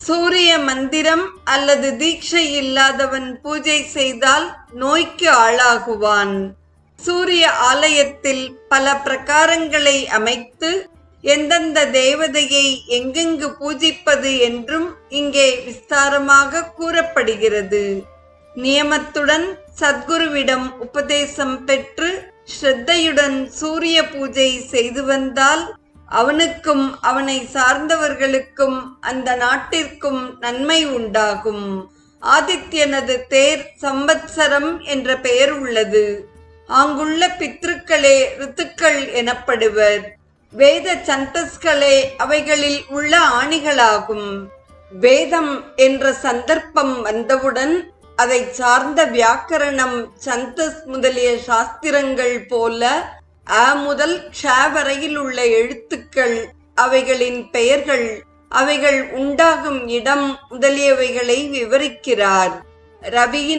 சூரிய மந்திரம் அல்லது தீட்சை இல்லாதவன் பூஜை செய்தால் நோய்க்கு ஆளாகுவான். சூரிய ஆலயத்தில் பல பிரகாரங்களை அமைத்து எந்தெந்த தேவதையை எங்கெங்கு பூஜிப்பது என்றும் இங்கே விஸ்தாரமாக கூறப்படுகிறது. நியமத்துடன் சத்குருவிடம் உபதேசம் பெற்று ஸ்ரத்தையுடன் சூரிய பூஜை செய்து வந்தால் அவனுக்கும் அவனை சார்ந்தவர்களுக்கும் அந்த நாட்டிற்கும் நன்மை உண்டாகும். ஆதித்யனது தேர் சம்பத்சரம் என்ற பெயர் உள்ளது. அங்குள்ள பித்ருக்களே ரித்துக்கள் எனப்படுவர். வேத சந்தஸ்களே அவைகளில் உள்ள ஆணிகளாகும். வேதம் என்ற சந்தர்ப்பம் வந்தவுடன் அதை சார்ந்த வியாக்கரணம் சந்தஸ் முதலிய சாஸ்திரங்கள் போல அ முதல் ஷ வரையில் உள்ள எழுத்துக்கள் அவைகளின் பெயர்கள் அவைகள் உண்டாகும் இடம் முதலியவைகளை விவரிக்கிறார். ரவியின்